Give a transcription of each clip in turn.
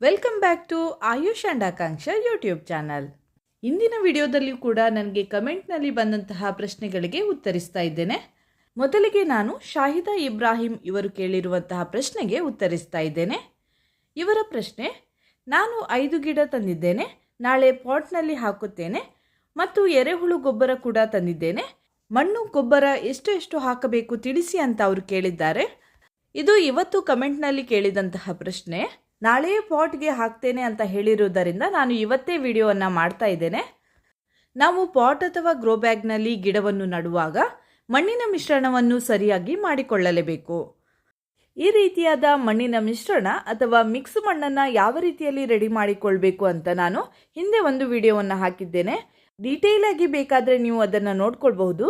Welcome back to Ayush and Akanksha YouTube channel ಇಂದಿನ ವಿಡಿಯೋದಲ್ಲಿಯೂ ಕೂಡ ನನಗೆ ಕಮೆಂಟ್ನಲ್ಲಿ ಬಂದಂತಹ ಪ್ರಶ್ನೆಗಳಿಗೆ ಉತ್ತರಿಸ್ತಾ ಇದ್ದೇನೆ. ಮೊದಲಿಗೆ ನಾನು ಶಾಹಿದಾ ಇಬ್ರಾಹಿಂ ಇವರು ಕೇಳಿರುವಂತಹ ಪ್ರಶ್ನೆಗೆ ಉತ್ತರಿಸ್ತಾ ಇದ್ದೇನೆ. ಇವರ ಪ್ರಶ್ನೆ, ನಾನು ಐದು ಗಿಡ ತಂದಿದ್ದೇನೆ, ನಾಳೆ ಪಾಟ್ನಲ್ಲಿ ಹಾಕುತ್ತೇನೆ ಮತ್ತು ಎರೆಹುಳು ಗೊಬ್ಬರ ಕೂಡ ತಂದಿದ್ದೇನೆ. ಮಣ್ಣು ಗೊಬ್ಬರ ಎಷ್ಟು ಎಷ್ಟು ಹಾಕಬೇಕು ತಿಳಿಸಿ ಅಂತ ಅವರು ಕೇಳಿದ್ದಾರೆ. ಇದು ಇವತ್ತು ಕಮೆಂಟ್ನಲ್ಲಿ ಕೇಳಿದಂತಹ ಪ್ರಶ್ನೆ ನಾಳೆಯೇ ಪಾಟ್ಗೆ ಹಾಕ್ತೇನೆ ಅಂತ ಹೇಳಿರುವುದರಿಂದ ನಾನು ಇವತ್ತೇ ವಿಡಿಯೋವನ್ನು ಮಾಡ್ತಾ ಇದ್ದೇನೆ. ನಾವು ಪಾಟ್ ಅಥವಾ ಗ್ರೋ ಬ್ಯಾಗ್ನಲ್ಲಿ ಗಿಡವನ್ನು ನಡುವಾಗ ಮಣ್ಣಿನ ಮಿಶ್ರಣವನ್ನು ಸರಿಯಾಗಿ ಮಾಡಿಕೊಳ್ಳಲೇಬೇಕು. ಈ ರೀತಿಯಾದ ಮಣ್ಣಿನ ಮಿಶ್ರಣ ಅಥವಾ ಮಿಕ್ಸ್ ಮಣ್ಣನ್ನು ಯಾವ ರೀತಿಯಲ್ಲಿ ರೆಡಿ ಮಾಡಿಕೊಳ್ಬೇಕು ಅಂತ ನಾನು ಹಿಂದೆ ಒಂದು ವಿಡಿಯೋವನ್ನು ಹಾಕಿದ್ದೇನೆ. ಡೀಟೇಲ್ ಆಗಿ ಬೇಕಾದರೆ ನೀವು ಅದನ್ನು ನೋಡ್ಕೊಳ್ಬಹುದು.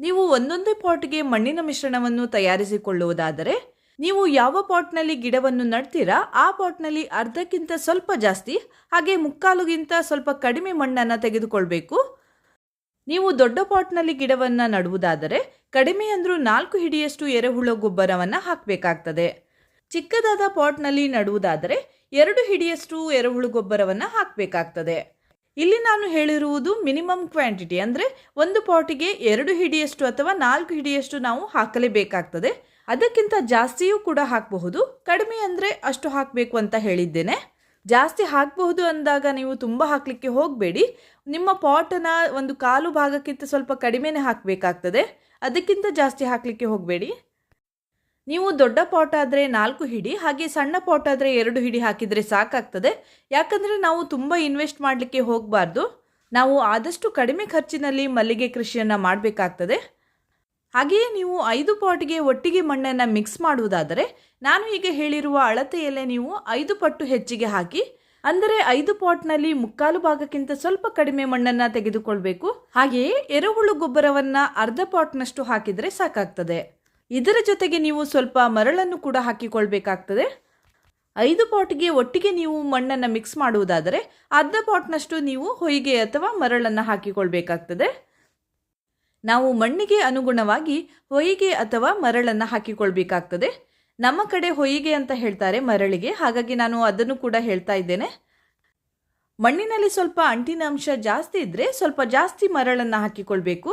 ನೀವು ಒಂದೊಂದೇ ಪಾಟ್ಗೆ ಮಣ್ಣಿನ ಮಿಶ್ರಣವನ್ನು ತಯಾರಿಸಿಕೊಳ್ಳುವುದಾದರೆ ನೀವು ಯಾವ ಪಾಟ್ನಲ್ಲಿ ಗಿಡವನ್ನು ನಡ್ತೀರಾ, ಆ ಪಾಟ್ನಲ್ಲಿ ಅರ್ಧಕ್ಕಿಂತ ಸ್ವಲ್ಪ ಜಾಸ್ತಿ, ಹಾಗೆ ಮುಕ್ಕಾಲುಗಿಂತ ಸ್ವಲ್ಪ ಕಡಿಮೆ ಮಣ್ಣನ್ನು ತೆಗೆದುಕೊಳ್ಬೇಕು? ನೀವು ದೊಡ್ಡ ಪಾಟ್ನಲ್ಲಿ ಗಿಡವನ್ನು ನಡುವುದಾದರೆ, ಕಡಿಮೆ ಅಂದರೂ ನಾಲ್ಕು ಹಿಡಿಯಷ್ಟು ಎರೆಹುಳ ಗೊಬ್ಬರವನ್ನು ಹಾಕಬೇಕಾಗ್ತದೆ. ಚಿಕ್ಕದಾದ ಪಾಟ್ನಲ್ಲಿ ನಡುವುದಾದರೆ, ಎರಡು ಹಿಡಿಯಷ್ಟು ಎರೆಹುಳು ಗೊಬ್ಬರವನ್ನು ಹಾಕಬೇಕಾಗ್ತದೆ. ಇಲ್ಲಿ ನಾನು ಹೇಳಿರುವುದು ಮಿನಿಮಮ್ ಕ್ವಾಂಟಿಟಿ, ಅಂದರೆ ಒಂದು ಪಾಟಿಗೆ ಎರಡು ಹಿಡಿಯಷ್ಟು ಅಥವಾ ನಾಲ್ಕು ಹಿಡಿಯಷ್ಟು ನಾವು ಹಾಕಲೇಬೇಕಾಗ್ತದೆ. ಅದಕ್ಕಿಂತ ಜಾಸ್ತಿಯೂ ಕೂಡ ಹಾಕಬಹುದು. ಕಡಿಮೆ ಅಂದರೆ ಅಷ್ಟು ಹಾಕಬೇಕು ಅಂತ ಹೇಳಿದ್ದೇನೆ. ಜಾಸ್ತಿ ಹಾಕಬಹುದು ಅಂದಾಗ ನೀವು ತುಂಬ ಹಾಕಲಿಕ್ಕೆ ಹೋಗಬೇಡಿ. ನಿಮ್ಮ ಪಾಟನ ಒಂದು ಕಾಲು ಭಾಗಕ್ಕಿಂತ ಸ್ವಲ್ಪ ಕಡಿಮೆನೇ ಹಾಕಬೇಕಾಗ್ತದೆ. ಅದಕ್ಕಿಂತ ಜಾಸ್ತಿ ಹಾಕಲಿಕ್ಕೆ ಹೋಗಬೇಡಿ. ನೀವು ದೊಡ್ಡ ಪಾಟ್ ಆದರೆ ನಾಲ್ಕು ಹಿಡಿ, ಹಾಗೆ ಸಣ್ಣ ಪಾಟ್ ಆದರೆ ಎರಡು ಹಿಡಿ ಹಾಕಿದರೆ ಸಾಕಾಗ್ತದೆ. ಯಾಕಂದರೆ ನಾವು ತುಂಬ ಇನ್ವೆಸ್ಟ್ ಮಾಡಲಿಕ್ಕೆ ಹೋಗಬಾರ್ದು. ನಾವು ಆದಷ್ಟು ಕಡಿಮೆ ಖರ್ಚಿನಲ್ಲಿ ಮಲ್ಲಿಗೆ ಕೃಷಿಯನ್ನು ಮಾಡಬೇಕಾಗ್ತದೆ. ಹಾಗೆಯೇ ನೀವು ಐದು ಪಾಟ್ಗೆ ಒಟ್ಟಿಗೆ ಮಣ್ಣನ್ನು ಮಿಕ್ಸ್ ಮಾಡುವುದಾದರೆ ನಾನು ಈಗ ಹೇಳಿರುವ ಅಳತೆಯಲ್ಲೇ ನೀವು ಐದು ಪಟ್ಟು ಹೆಚ್ಚಿಗೆ ಹಾಕಿ, ಅಂದರೆ ಐದು ಪಾಟ್ನಲ್ಲಿ ಮುಕ್ಕಾಲು ಭಾಗಕ್ಕಿಂತ ಸ್ವಲ್ಪ ಕಡಿಮೆ ಮಣ್ಣನ್ನು ತೆಗೆದುಕೊಳ್ಬೇಕು. ಹಾಗೆಯೇ ಎರೆಹುಳು ಗೊಬ್ಬರವನ್ನು ಅರ್ಧ ಪಾಟ್ನಷ್ಟು ಹಾಕಿದರೆ ಸಾಕಾಗ್ತದೆ. ಇದರ ಜೊತೆಗೆ ನೀವು ಸ್ವಲ್ಪ ಮರಳನ್ನು ಕೂಡ ಹಾಕಿಕೊಳ್ಬೇಕಾಗ್ತದೆ. ಐದು ಪಾಟ್ಗೆ ಒಟ್ಟಿಗೆ ನೀವು ಮಣ್ಣನ್ನು ಮಿಕ್ಸ್ ಮಾಡುವುದಾದರೆ ಅರ್ಧ ಪಾಟ್ನಷ್ಟು ನೀವು ಹೊಯಿಗೆ ಅಥವಾ ಮರಳನ್ನು ಹಾಕಿಕೊಳ್ಬೇಕಾಗ್ತದೆ. ನಾವು ಮಣ್ಣಿಗೆ ಅನುಗುಣವಾಗಿ ಹೊಯಿಗೆ ಅಥವಾ ಮರಳನ್ನು ಹಾಕಿಕೊಳ್ಬೇಕಾಗ್ತದೆ. ನಮ್ಮ ಕಡೆ ಹೊಯಿಗೆ ಅಂತ ಹೇಳ್ತಾರೆ ಮರಳಿಗೆ, ಹಾಗಾಗಿ ನಾನು ಅದನ್ನು ಕೂಡ ಹೇಳ್ತಾ ಇದ್ದೇನೆ. ಮಣ್ಣಿನಲ್ಲಿ ಸ್ವಲ್ಪ ಅಂಟಿನ ಅಂಶ ಜಾಸ್ತಿ ಇದ್ದರೆ ಸ್ವಲ್ಪ ಜಾಸ್ತಿ ಮರಳನ್ನು ಹಾಕಿಕೊಳ್ಬೇಕು.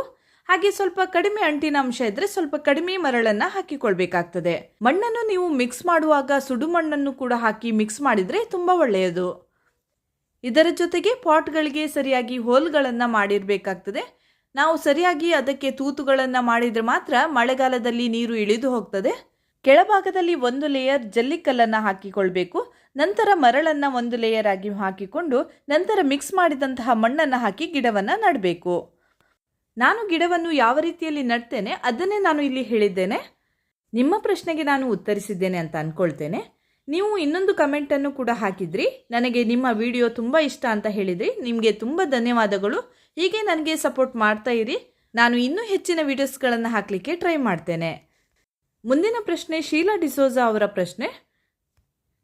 ಹಾಗೆ ಸ್ವಲ್ಪ ಕಡಿಮೆ ಅಂಟಿನ ಅಂಶ ಇದ್ದರೆ ಸ್ವಲ್ಪ ಕಡಿಮೆ ಮರಳನ್ನು ಹಾಕಿಕೊಳ್ಬೇಕಾಗ್ತದೆ. ಮಣ್ಣನ್ನು ನೀವು ಮಿಕ್ಸ್ ಮಾಡುವಾಗ ಸುಡು ಮಣ್ಣನ್ನು ಕೂಡ ಹಾಕಿ ಮಿಕ್ಸ್ ಮಾಡಿದರೆ ತುಂಬ ಒಳ್ಳೆಯದು. ಇದರ ಜೊತೆಗೆ ಪಾಟ್ಗಳಿಗೆ ಸರಿಯಾಗಿ ಹೋಲ್ಗಳನ್ನು ಮಾಡಿರಬೇಕಾಗ್ತದೆ. ನಾವು ಸರಿಯಾಗಿ ಅದಕ್ಕೆ ತೂತುಗಳನ್ನು ಮಾಡಿದರೆ ಮಾತ್ರ ಮಳೆಗಾಲದಲ್ಲಿ ನೀರು ಇಳಿದು ಹೋಗ್ತದೆ. ಕೆಳಭಾಗದಲ್ಲಿ ಒಂದು ಲೇಯರ್ ಜಲ್ಲಿಕಲ್ಲನ್ನು ಹಾಕಿಕೊಳ್ಬೇಕು. ನಂತರ ಮರಳನ್ನು ಒಂದು ಲೇಯರ್ ಆಗಿ ಹಾಕಿಕೊಂಡು ನಂತರ ಮಿಕ್ಸ್ ಮಾಡಿದಂತಹ ಮಣ್ಣನ್ನು ಹಾಕಿ ಗಿಡವನ್ನು ನಡಬೇಕು. ನಾನು ಗಿಡವನ್ನು ಯಾವ ರೀತಿಯಲ್ಲಿ ನಡ್ತೇನೆ? ಅದನ್ನೇ ನಾನು ಇಲ್ಲಿ ಹೇಳಿದ್ದೇನೆ. ನಿಮ್ಮ ಪ್ರಶ್ನೆಗೆ ನಾನು ಉತ್ತರಿಸಿದ್ದೇನೆ ಅಂತ ಅಂದ್ಕೊಳ್ತೇನೆ ನೀವು ಇನ್ನೊಂದು ಕಮೆಂಟನ್ನು ಕೂಡ ಹಾಕಿದ್ರಿ. ನನಗೆ ನಿಮ್ಮ ವಿಡಿಯೋ ತುಂಬ ಇಷ್ಟ ಅಂತ ಹೇಳಿದ್ರಿ. ನಿಮಗೆ ತುಂಬ ಧನ್ಯವಾದಗಳು. ಹೀಗೆ ನನಗೆ ಸಪೋರ್ಟ್ ಮಾಡ್ತಾ ಇರಿ. ನಾನು ಇನ್ನೂ ಹೆಚ್ಚಿನ ವಿಡಿಯೋಸ್ಗಳನ್ನು ಹಾಕಲಿಕ್ಕೆ ಟ್ರೈ ಮಾಡ್ತೇನೆ. ಮುಂದಿನ ಪ್ರಶ್ನೆ ಶೀಲಾ ಡಿಸೋಜಾ ಅವರ ಪ್ರಶ್ನೆ.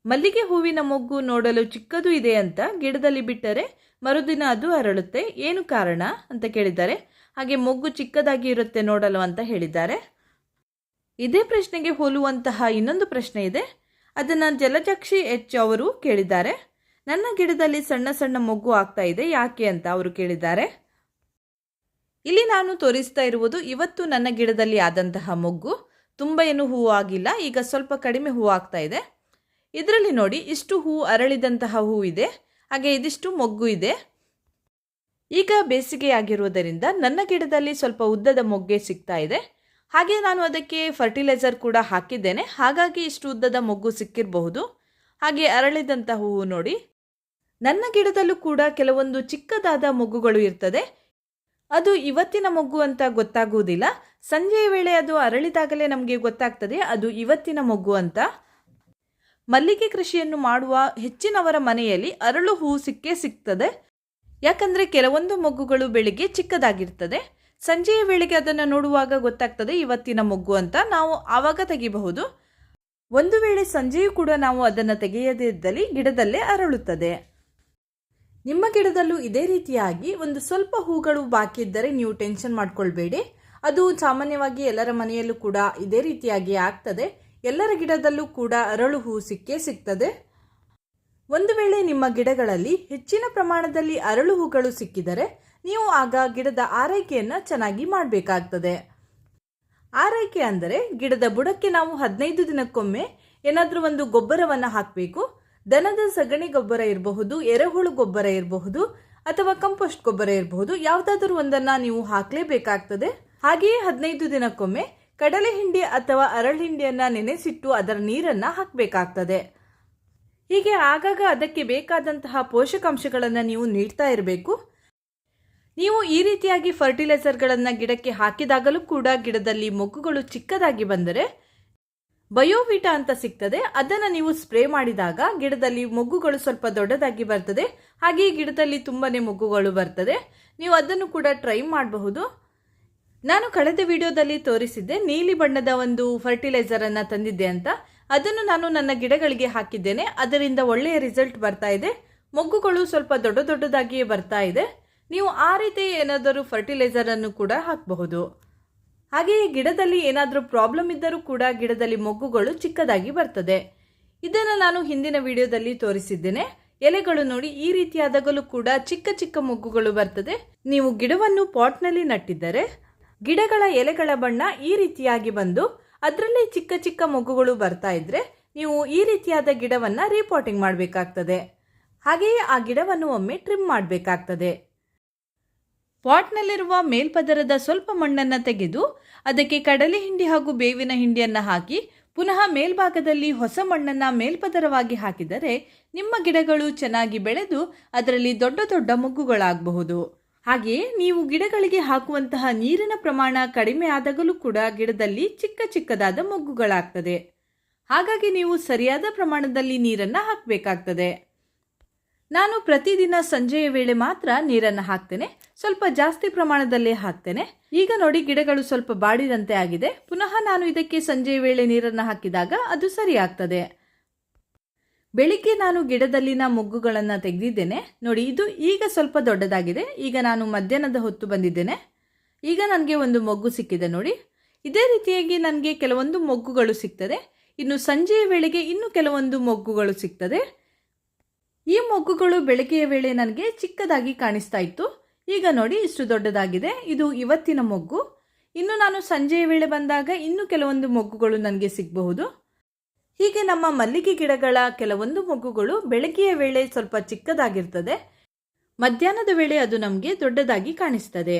ಮಲ್ಲಿಗೆ ಹೂವಿನ ಮೊಗ್ಗು ನೋಡಲು ಚಿಕ್ಕದು ಇದೆ ಅಂತ ಗಿಡದಲ್ಲಿ ಬಿಟ್ಟರೆ ಮರುದಿನ ಅದು ಅರಳುತ್ತೆ. ಏನು ಕಾರಣ ಅಂತ ಕೇಳಿದ್ದಾರೆ. ಹಾಗೆ ಮೊಗ್ಗು ಚಿಕ್ಕದಾಗಿ ಇರುತ್ತೆ ನೋಡಲು ಅಂತ ಹೇಳಿದ್ದಾರೆ. ಇದೇ ಪ್ರಶ್ನೆಗೆ ಹೋಲುವಂತಹ ಇನ್ನೊಂದು ಪ್ರಶ್ನೆ ಇದೆ. ಅದನ್ನು ಜಲಜಕ್ಷಿ ಎಚ್ ಅವರು ಕೇಳಿದ್ದಾರೆ. ನನ್ನ ಗಿಡದಲ್ಲಿ ಸಣ್ಣ ಸಣ್ಣ ಮೊಗ್ಗು ಆಗ್ತಾ ಇದೆ, ಯಾಕೆ ಅಂತ ಅವರು ಕೇಳಿದ್ದಾರೆ. ಇಲ್ಲಿ ನಾನು ತೋರಿಸ್ತಾ ಇರುವುದು ಇವತ್ತು ನನ್ನ ಗಿಡದಲ್ಲಿ ಆದಂತಹ ಮೊಗ್ಗು. ತುಂಬ ಏನು ಹೂವು ಆಗಿಲ್ಲ, ಈಗ ಸ್ವಲ್ಪ ಕಡಿಮೆ ಹೂವು ಆಗ್ತಾ ಇದೆ. ಇದರಲ್ಲಿ ನೋಡಿ, ಇಷ್ಟು ಹೂವು ಅರಳಿದಂತಹ ಹೂ ಇದೆ, ಹಾಗೆ ಇದಿಷ್ಟು ಮೊಗ್ಗು ಇದೆ. ಈಗ ಬೇಸಿಗೆ ಆಗಿರುವುದರಿಂದ ನನ್ನ ಗಿಡದಲ್ಲಿ ಸ್ವಲ್ಪ ಉದ್ದದ ಮೊಗ್ಗೆ ಸಿಗ್ತಾ ಇದೆ. ಹಾಗೆ ನಾನು ಅದಕ್ಕೆ ಫರ್ಟಿಲೈಸರ್ ಕೂಡ ಹಾಕಿದ್ದೇನೆ, ಹಾಗಾಗಿ ಇಷ್ಟು ಉದ್ದದ ಮೊಗ್ಗು ಸಿಕ್ಕಿರಬಹುದು. ಹಾಗೆ ಅರಳಿದಂಥ ಹೂವು ನೋಡಿ ನನ್ನ ಗಿಡದಲ್ಲೂ ಕೂಡ ಕೆಲವೊಂದು ಚಿಕ್ಕದಾದ ಮೊಗ್ಗುಗಳು ಇರ್ತದೆ. ಅದು ಇವತ್ತಿನ ಮೊಗ್ಗು ಅಂತ ಗೊತ್ತಾಗುವುದಿಲ್ಲ. ಸಂಜೆಯ ವೇಳೆ ಅದು ಅರಳಿದಾಗಲೇ ನಮಗೆ ಗೊತ್ತಾಗ್ತದೆ, ಅದು ಇವತ್ತಿನ ಮೊಗ್ಗು ಅಂತ. ಮಲ್ಲಿಗೆ ಕೃಷಿಯನ್ನು ಮಾಡುವ ಹೆಚ್ಚಿನವರ ಮನೆಯಲ್ಲಿ ಅರಳು ಹೂ ಸಿಕ್ಕೇ ಸಿಗ್ತದೆ. ಯಾಕಂದರೆ ಕೆಲವೊಂದು ಮೊಗ್ಗುಗಳು ಬೆಳಿಗ್ಗೆ ಚಿಕ್ಕದಾಗಿರ್ತದೆ. ಸಂಜೆಯ ವೇಳೆಗೆ ಅದನ್ನು ನೋಡುವಾಗ ಗೊತ್ತಾಗ್ತದೆ ಇವತ್ತಿನ ಮೊಗ್ಗು ಅಂತ ನಾವು ಆವಾಗ ತೆಗಿಬಹುದು. ಒಂದು ವೇಳೆ ಸಂಜೆಯೂ ಕೂಡ ನಾವು ಅದನ್ನು ತೆಗೆಯದೇ ಇದ್ದಲ್ಲಿ ಗಿಡದಲ್ಲೇ ಅರಳುತ್ತದೆ. ನಿಮ್ಮ ಗಿಡದಲ್ಲೂ ಇದೇ ರೀತಿಯಾಗಿ ಒಂದು ಸ್ವಲ್ಪ ಹೂಗಳು ಬಾಕಿ ಇದ್ದರೆ ನೀವು ಟೆನ್ಷನ್ ಮಾಡ್ಕೊಳ್ಬೇಡಿ. ಅದು ಸಾಮಾನ್ಯವಾಗಿ ಎಲ್ಲರ ಮನೆಯಲ್ಲೂ ಕೂಡ ಇದೇ ರೀತಿಯಾಗಿ ಆಗ್ತದೆ. ಎಲ್ಲರ ಗಿಡದಲ್ಲೂ ಕೂಡ ಅರಳು ಹೂ ಸಿಕ್ಕೇ ಸಿಗ್ತದೆ. ಒಂದು ವೇಳೆ ನಿಮ್ಮ ಗಿಡಗಳಲ್ಲಿ ಹೆಚ್ಚಿನ ಪ್ರಮಾಣದಲ್ಲಿ ಅರಳು ಹೂಗಳು ಸಿಕ್ಕಿದರೆ ನೀವು ಆಗ ಗಿಡದ ಆರೈಕೆಯನ್ನು ಚೆನ್ನಾಗಿ ಮಾಡಬೇಕಾಗ್ತದೆ. ಆರೈಕೆ ಅಂದರೆ ಗಿಡದ ಬುಡಕ್ಕೆ ನಾವು ಹದಿನೈದು ದಿನಕ್ಕೊಮ್ಮೆ ಏನಾದರೂ ಒಂದು ಗೊಬ್ಬರವನ್ನು ಹಾಕಬೇಕು. ದನದ ಸಗಣಿ ಗೊಬ್ಬರ ಇರಬಹುದು, ಎರೆಹುಳು ಗೊಬ್ಬರ ಇರಬಹುದು ಅಥವಾ ಕಂಪೋಸ್ಟ್ ಗೊಬ್ಬರ ಇರಬಹುದು, ಯಾವುದಾದ್ರೂ ಒಂದನ್ನು ನೀವು ಹಾಕಲೇಬೇಕಾಗ್ತದೆ. ಹಾಗೆಯೇ ಹದಿನೈದು ದಿನಕ್ಕೊಮ್ಮೆ ಕಡಲೆ ಹಿಂಡಿ ಅಥವಾ ಅರಳು ಹಿಂಡಿಯನ್ನು ನೆನೆಸಿಟ್ಟು ಅದರ ನೀರನ್ನು ಹಾಕಬೇಕಾಗ್ತದೆ. ಹೀಗೆ ಆಗಾಗ ಅದಕ್ಕೆ ಬೇಕಾದಂತಹ ಪೋಷಕಾಂಶಗಳನ್ನು ನೀವು ನೀಡ್ತಾ ಇರಬೇಕು. ನೀವು ಈ ರೀತಿಯಾಗಿ ಫರ್ಟಿಲೈಸರ್ಗಳನ್ನು ಗಿಡಕ್ಕೆ ಹಾಕಿದಾಗಲೂ ಕೂಡ ಗಿಡದಲ್ಲಿ ಮೊಗ್ಗುಗಳು ಚಿಕ್ಕದಾಗಿ ಬಂದರೆ ಬಯೋವಿಟಾ ಅಂತ ಸಿಗ್ತದೆ. ಅದನ್ನು ನೀವು ಸ್ಪ್ರೇ ಮಾಡಿದಾಗ ಗಿಡದಲ್ಲಿ ಮೊಗ್ಗುಗಳು ಸ್ವಲ್ಪ ದೊಡ್ಡದಾಗಿ ಬರ್ತದೆ. ಹಾಗೆ ಗಿಡದಲ್ಲಿ ತುಂಬಾನೇ ಮೊಗ್ಗುಗಳು ಬರ್ತದೆ. ನೀವು ಅದನ್ನು ಕೂಡ ಟ್ರೈ ಮಾಡಬಹುದು. ನಾನು ಕಳೆದ ವಿಡಿಯೋದಲ್ಲಿ ತೋರಿಸಿದ್ದೆ, ನೀಲಿ ಬಣ್ಣದ ಒಂದು ಫರ್ಟಿಲೈಸರ್ ಅನ್ನ ತಂದಿದ್ದೆ ಅಂತ. ಅದನ್ನು ನಾನು ನನ್ನ ಗಿಡಗಳಿಗೆ ಹಾಕಿದ್ದೇನೆ. ಅದರಿಂದ ಒಳ್ಳೆಯ ರಿಸಲ್ಟ್ ಬರ್ತಾ ಇದೆ. ಮೊಗ್ಗುಗಳು ಸ್ವಲ್ಪ ದೊಡ್ಡ ದೊಡ್ಡದಾಗಿಯೇ ಬರ್ತಾ ಇದೆ. ನೀವು ಆ ರೀತಿ ಏನಾದರೂ ಫರ್ಟಿಲೈಸರ್ ಅನ್ನು ಕೂಡ ಹಾಕಬಹುದು. ಹಾಗೆಯೇ ಗಿಡದಲ್ಲಿ ಏನಾದರೂ ಪ್ರಾಬ್ಲಮ್ ಇದ್ದರೂ ಕೂಡ ಗಿಡದಲ್ಲಿ ಮೊಗ್ಗುಗಳು ಚಿಕ್ಕದಾಗಿ ಬರ್ತದೆ. ಇದನ್ನು ನಾನು ಹಿಂದಿನ ವಿಡಿಯೋದಲ್ಲಿ ತೋರಿಸಿದ್ದೇನೆ. ಎಲೆಗಳು ನೋಡಿ ಈ ರೀತಿಯಾದಾಗಲೂ ಕೂಡ ಚಿಕ್ಕ ಚಿಕ್ಕ ಮೊಗ್ಗುಗಳು ಬರ್ತದೆ. ನೀವು ಗಿಡವನ್ನು ಪಾಟ್ನಲ್ಲಿ ನಟ್ಟಿದ್ದರೆ ಗಿಡಗಳ ಎಲೆಗಳ ಬಣ್ಣ ಈ ರೀತಿಯಾಗಿ ಬಂದು ಅದರಲ್ಲಿ ಚಿಕ್ಕ ಚಿಕ್ಕ ಮೊಗ್ಗುಗಳು ಬರ್ತಾ ಇದ್ರೆ ನೀವು ಈ ರೀತಿಯಾದ ಗಿಡವನ್ನು ರೀಪಾಟಿಂಗ್ ಮಾಡಬೇಕಾಗ್ತದೆ. ಹಾಗೆಯೇ ಆ ಗಿಡವನ್ನು ಒಮ್ಮೆ ಟ್ರಿಮ್ ಮಾಡಬೇಕಾಗ್ತದೆ. ಪಾಟ್ನಲ್ಲಿರುವ ಮೇಲ್ಪದರದ ಸ್ವಲ್ಪ ಮಣ್ಣನ್ನು ತೆಗೆದು ಅದಕ್ಕೆ ಕಡಲೆ ಹಿಂಡಿ ಹಾಗೂ ಬೇವಿನ ಹಿಂಡಿಯನ್ನು ಹಾಕಿ ಪುನಃ ಮೇಲ್ಭಾಗದಲ್ಲಿ ಹೊಸ ಮಣ್ಣನ್ನು ಮೇಲ್ಪದರವಾಗಿ ಹಾಕಿದರೆ ನಿಮ್ಮ ಗಿಡಗಳು ಚೆನ್ನಾಗಿ ಬೆಳೆದು ಅದರಲ್ಲಿ ದೊಡ್ಡ ದೊಡ್ಡ ಮೊಗ್ಗುಗಳಾಗಬಹುದು. ಹಾಗೆಯೇ ನೀವು ಗಿಡಗಳಿಗೆ ಹಾಕುವಂತಹ ನೀರಿನ ಪ್ರಮಾಣ ಕಡಿಮೆ ಆದಾಗಲೂ ಕೂಡ ಗಿಡದಲ್ಲಿ ಚಿಕ್ಕ ಚಿಕ್ಕದಾದ ಮೊಗ್ಗುಗಳಾಗ್ತದೆ. ಹಾಗಾಗಿ ನೀವು ಸರಿಯಾದ ಪ್ರಮಾಣದಲ್ಲಿ ನೀರನ್ನು ಹಾಕಬೇಕಾಗ್ತದೆ. ನಾನು ಪ್ರತಿದಿನ ಸಂಜೆಯ ವೇಳೆ ಮಾತ್ರ ನೀರನ್ನು ಹಾಕ್ತೇನೆ. ಸ್ವಲ್ಪ ಜಾಸ್ತಿ ಪ್ರಮಾಣದಲ್ಲೇ ಹಾಕ್ತೇನೆ. ಈಗ ನೋಡಿ ಗಿಡಗಳು ಸ್ವಲ್ಪ ಬಾಡಿದಂತೆ ಆಗಿದೆ. ಪುನಃ ನಾನು ಇದಕ್ಕೆ ಸಂಜೆಯ ವೇಳೆ ನೀರನ್ನು ಹಾಕಿದಾಗ ಅದು ಸರಿಯಾಗ್ತದೆ. ಬೆಳಿಗ್ಗೆ ನಾನು ಗಿಡದಲ್ಲಿನ ಮೊಗ್ಗುಗಳನ್ನು ತೆಗೆದಿದ್ದೇನೆ. ನೋಡಿ, ಇದು ಈಗ ಸ್ವಲ್ಪ ದೊಡ್ಡದಾಗಿದೆ. ಈಗ ನಾನು ಮಧ್ಯಾಹ್ನದ ಹೊತ್ತು ಬಂದಿದ್ದೇನೆ. ಈಗ ನನಗೆ ಒಂದು ಮೊಗ್ಗು ಸಿಕ್ಕಿದೆ ನೋಡಿ. ಇದೇ ರೀತಿಯಾಗಿ ನನಗೆ ಕೆಲವೊಂದು ಮೊಗ್ಗುಗಳು ಸಿಗ್ತದೆ. ಇನ್ನು ಸಂಜೆಯ ವೇಳೆಗೆ ಇನ್ನು ಕೆಲವೊಂದು ಮೊಗ್ಗುಗಳು ಸಿಗ್ತದೆ. ಈ ಮೊಗ್ಗುಗಳು ಬೆಳಗ್ಗೆಯ ವೇಳೆ ನನಗೆ ಚಿಕ್ಕದಾಗಿ ಕಾಣಿಸ್ತಾ ಇತ್ತು. ಈಗ ನೋಡಿ ಇಷ್ಟು ದೊಡ್ಡದಾಗಿದೆ. ಇದು ಇವತ್ತಿನ ಮೊಗ್ಗು. ಇನ್ನು ನಾನು ಸಂಜೆಯ ವೇಳೆ ಬಂದಾಗ ಇನ್ನು ಕೆಲವೊಂದು ಮೊಗ್ಗುಗಳು ನನಗೆ ಸಿಗಬಹುದು. ಹೀಗೆ ನಮ್ಮ ಮಲ್ಲಿಗೆ ಗಿಡಗಳ ಕೆಲವೊಂದು ಮೊಗ್ಗುಗಳು ಬೆಳಗ್ಗೆಯ ವೇಳೆ ಸ್ವಲ್ಪ ಚಿಕ್ಕದಾಗಿರ್ತದೆ. ಮಧ್ಯಾಹ್ನದ ವೇಳೆ ಅದು ನಮಗೆ ದೊಡ್ಡದಾಗಿ ಕಾಣಿಸ್ತದೆ.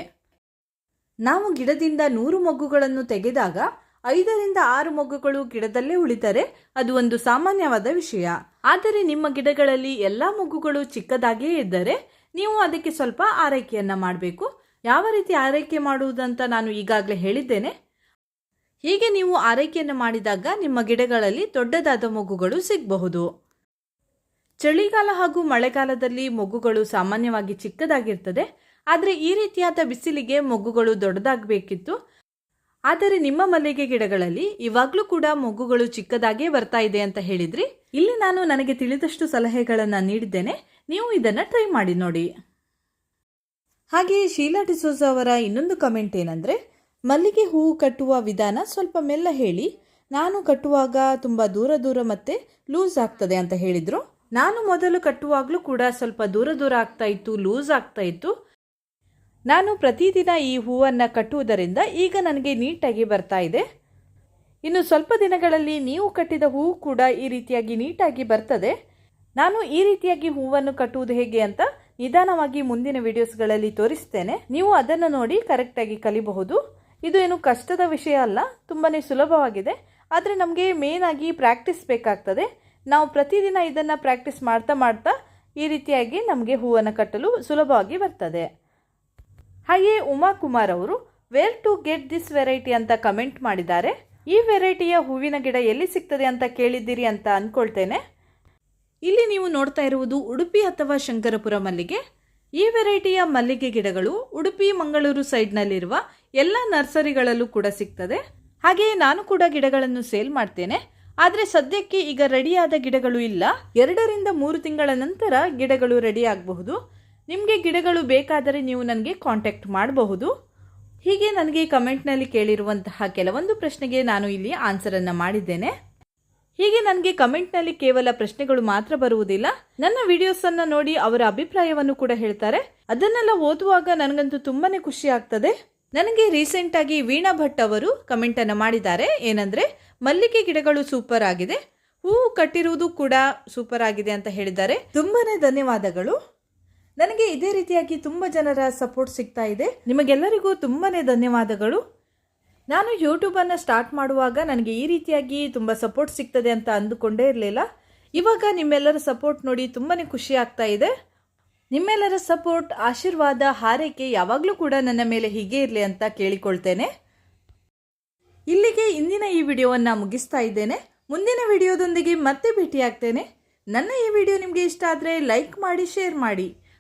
ನಾವು ಗಿಡದಿಂದ ನೂರು ಮೊಗ್ಗುಗಳನ್ನು ತೆಗೆದಾಗ ಐದರಿಂದ ಆರು ಮೊಗ್ಗುಗಳು ಗಿಡದಲ್ಲೇ ಉಳಿದರೆ ಅದು ಒಂದು ಸಾಮಾನ್ಯವಾದ ವಿಷಯ. ಆದರೆ ನಿಮ್ಮ ಗಿಡಗಳಲ್ಲಿ ಎಲ್ಲ ಮೊಗ್ಗುಗಳು ಚಿಕ್ಕದಾಗಿಯೇ ಇದ್ದರೆ ನೀವು ಅದಕ್ಕೆ ಸ್ವಲ್ಪ ಆರೈಕೆಯನ್ನ ಮಾಡಬೇಕು. ಯಾವ ರೀತಿ ಆರೈಕೆ ಮಾಡುವುದಂತ ನಾನು ಈಗಾಗಲೇ ಹೇಳಿದ್ದೇನೆ. ಹೀಗೆ ನೀವು ಆರೈಕೆಯನ್ನು ಮಾಡಿದಾಗ ನಿಮ್ಮ ಗಿಡಗಳಲ್ಲಿ ದೊಡ್ಡದಾದ ಮೊಗ್ಗುಗಳು ಸಿಗಬಹುದು. ಚಳಿಗಾಲ ಹಾಗೂ ಮಳೆಗಾಲದಲ್ಲಿ ಮೊಗ್ಗುಗಳು ಸಾಮಾನ್ಯವಾಗಿ ಚಿಕ್ಕದಾಗಿರ್ತದೆ. ಆದರೆ ಈ ರೀತಿಯಾದ ಬಿಸಿಲಿಗೆ ಮೊಗ್ಗುಗಳು ದೊಡ್ಡದಾಗಬೇಕಿತ್ತು. ಆದರೆ ನಿಮ್ಮ ಮಲ್ಲಿಗೆ ಗಿಡಗಳಲ್ಲಿ ಇವಾಗಲೂ ಕೂಡ ಮೊಗ್ಗುಗಳು ಚಿಕ್ಕದಾಗೇ ಬರ್ತಾ ಇದೆ ಅಂತ ಹೇಳಿದ್ರಿ? ಇಲ್ಲಿ ನಾನು ನನಗೆ ತಿಳಿದಷ್ಟು ಸಲಹೆಗಳನ್ನು ನೀಡಿದ್ದೇನೆ. ನೀವು ಇದನ್ನ ಟ್ರೈ ಮಾಡಿ ನೋಡಿ. ಹಾಗೆಯೇ ಶೀಲಾ ಡಿಸೋಜ ಅವರ ಇನ್ನೊಂದು ಕಮೆಂಟ್ ಏನಂದ್ರೆ, ಮಲ್ಲಿಗೆ ಹೂವು ಕಟ್ಟುವ ವಿಧಾನ ಸ್ವಲ್ಪ ಮೆಲ್ಲ ಹೇಳಿ. ನಾನು ಕಟ್ಟುವಾಗ ತುಂಬ ದೂರ ದೂರ ಮತ್ತೆ ಲೂಸ್ ಆಗ್ತದೆ ಅಂತ ಹೇಳಿದ್ರು. ನಾನು ಮೊದಲು ಕಟ್ಟುವಾಗಲೂ ಕೂಡ ಸ್ವಲ್ಪ ದೂರ ದೂರ ಆಗ್ತಾ ಇತ್ತು ಲೂಸ್ ಆಗ್ತಾ ಇತ್ತು. ನಾನು ಪ್ರತಿದಿನ ಈ ಹೂವನ್ನು ಕಟ್ಟುವುದರಿಂದ ಈಗ ನನಗೆ ನೀಟಾಗಿ ಬರ್ತಾ ಇದೆ. ಇನ್ನು ಸ್ವಲ್ಪ ದಿನಗಳಲ್ಲಿ ನೀವು ಕಟ್ಟಿದ ಹೂವು ಕೂಡ ಈ ರೀತಿಯಾಗಿ ನೀಟಾಗಿ ಬರ್ತದೆ. ನಾನು ಈ ರೀತಿಯಾಗಿ ಹೂವನ್ನು ಕಟ್ಟುವುದು ಹೇಗೆ ಅಂತ ನಿಧಾನವಾಗಿ ಮುಂದಿನ ವಿಡಿಯೋಸ್ಗಳಲ್ಲಿ ತೋರಿಸ್ತೇನೆ. ನೀವು ಅದನ್ನು ನೋಡಿ ಕರೆಕ್ಟಾಗಿ ಕಲಿಬಹುದು. ಇದು ಏನು ಕಷ್ಟದ ವಿಷಯ ಅಲ್ಲ ತುಂಬಾ ಸುಲಭವಾಗಿದೆ. ಆದರೆ ನಮಗೆ ಮೇನ್ ಆಗಿ ಪ್ರಾಕ್ಟೀಸ್ ಬೇಕಾಗ್ತದೆ. ನಾವು ಪ್ರತಿದಿನ ಇದನ್ನು ಪ್ರಾಕ್ಟೀಸ್ ಮಾಡ್ತಾ ಮಾಡ್ತಾ ಈ ರೀತಿಯಾಗಿ ನಮಗೆ ಹೂವನ್ನು ಕಟ್ಟಲು ಸುಲಭವಾಗಿ ಬರ್ತದೆ. ಹಾಗೆಯೇ ಉಮಾ ಕುಮಾರ್ ಅವರು where to get this variety ಅಂತ ಕಮೆಂಟ್ ಮಾಡಿದ್ದಾರೆ. ಈ ವೆರೈಟಿಯ ಹೂವಿನ ಗಿಡ ಎಲ್ಲಿ ಸಿಗ್ತದೆ ಅಂತ ಕೇಳಿದ್ದೀರಿ ಅಂತ ಅಂದ್ಕೊಳ್ತೇನೆ ಇಲ್ಲಿ ನೀವು ನೋಡ್ತಾ ಇರುವುದು ಉಡುಪಿ ಅಥವಾ ಶಂಕರಪುರ ಮಲ್ಲಿಗೆ. ಈ ವೆರೈಟಿಯ ಮಲ್ಲಿಗೆ ಗಿಡಗಳು ಉಡುಪಿ, ಮಂಗಳೂರು ಸೈಡ್ನಲ್ಲಿರುವ ಎಲ್ಲ ನರ್ಸರಿಗಳಲ್ಲೂ ಕೂಡ ಸಿಗ್ತದೆ. ಹಾಗೆಯೇ ನಾನು ಕೂಡ ಗಿಡಗಳನ್ನು ಸೇಲ್ ಮಾಡ್ತೇನೆ. ಆದರೆ ಸದ್ಯಕ್ಕೆ ಈಗ ರೆಡಿಯಾದ ಗಿಡಗಳು ಇಲ್ಲ. ಎರಡರಿಂದ ಮೂರು ತಿಂಗಳ ನಂತರ ಗಿಡಗಳು ರೆಡಿ ಆಗಬಹುದು. ನಿಮಗೆ ಗಿಡಗಳು ಬೇಕಾದರೆ ನೀವು ನನಗೆ ಕಾಂಟ್ಯಾಕ್ಟ್ ಮಾಡಬಹುದು. ಹೀಗೆ ನನಗೆ ಕಮೆಂಟ್ನಲ್ಲಿ ಕೇಳಿರುವಂತಹ ಕೆಲವೊಂದು ಪ್ರಶ್ನೆಗೆ ನಾನು ಇಲ್ಲಿ ಆನ್ಸರನ್ನು ಮಾಡಿದ್ದೇನೆ. ಹೀಗೆ ನನಗೆ ಕಮೆಂಟ್ನಲ್ಲಿ ಕೇವಲ ಪ್ರಶ್ನೆಗಳು ಮಾತ್ರ ಬರುವುದಿಲ್ಲ. ನನ್ನ ವಿಡಿಯೋಸ್ ಅನ್ನ ನೋಡಿ ಅವರ ಅಭಿಪ್ರಾಯವನ್ನು ಕೂಡ ಹೇಳ್ತಾರೆ. ಅದನ್ನೆಲ್ಲ ಓದುವಾಗ ನನಗಂತೂ ತುಂಬಾನೇ ಖುಷಿ ಆಗ್ತದೆ. ನನಗೆ ರೀಸೆಂಟ್ ಆಗಿ ವೀಣಾ ಭಟ್ ಅವರು ಕಮೆಂಟನ್ನು ಮಾಡಿದ್ದಾರೆ. ಏನಂದ್ರೆ, ಮಲ್ಲಿಗೆ ಗಿಡಗಳು ಸೂಪರ್ ಆಗಿದೆ. ಹೂವು ಕಟ್ಟಿರುವುದು ಕೂಡ ಸೂಪರ್ ಆಗಿದೆ ಅಂತ ಹೇಳಿದ್ದಾರೆ. ತುಂಬಾನೇ ಧನ್ಯವಾದಗಳು. ನನಗೆ ಇದೇ ರೀತಿಯಾಗಿ ತುಂಬ ಜನರ ಸಪೋರ್ಟ್ ಸಿಗ್ತಾ ಇದೆ. ನಿಮಗೆಲ್ಲರಿಗೂ ತುಂಬಾ ಧನ್ಯವಾದಗಳು. ನಾನು ಯೂಟ್ಯೂಬನ್ನು ಸ್ಟಾರ್ಟ್ ಮಾಡುವಾಗ ನನಗೆ ಈ ರೀತಿಯಾಗಿ ತುಂಬ ಸಪೋರ್ಟ್ ಸಿಗ್ತದೆ ಅಂತ ಅಂದುಕೊಂಡೇ ಇರಲಿಲ್ಲ. ಇವಾಗ ನಿಮ್ಮೆಲ್ಲರ ಸಪೋರ್ಟ್ ನೋಡಿ ತುಂಬಾ ಖುಷಿ ಆಗ್ತಾ ಇದೆ. ನಿಮ್ಮೆಲ್ಲರ ಸಪೋರ್ಟ್ ಆಶೀರ್ವಾದ, ಹಾರೈಕೆ ಯಾವಾಗಲೂ ಕೂಡ ನನ್ನ ಮೇಲೆ ಹೀಗೆ ಇರಲಿ ಅಂತ ಕೇಳಿಕೊಳ್ತೇನೆ. ಇಲ್ಲಿಗೆ ಇಂದಿನ ಈ ವಿಡಿಯೋವನ್ನು ಮುಗಿಸ್ತಾ ಇದ್ದೇನೆ. ಮುಂದಿನ ವಿಡಿಯೋದೊಂದಿಗೆ ಮತ್ತೆ ಭೇಟಿಯಾಗ್ತೇನೆ. ನನ್ನ ಈ ವಿಡಿಯೋ ನಿಮಗೆ ಇಷ್ಟ ಆದರೆ ಲೈಕ್ ಮಾಡಿ ಶೇರ್ ಮಾಡಿ.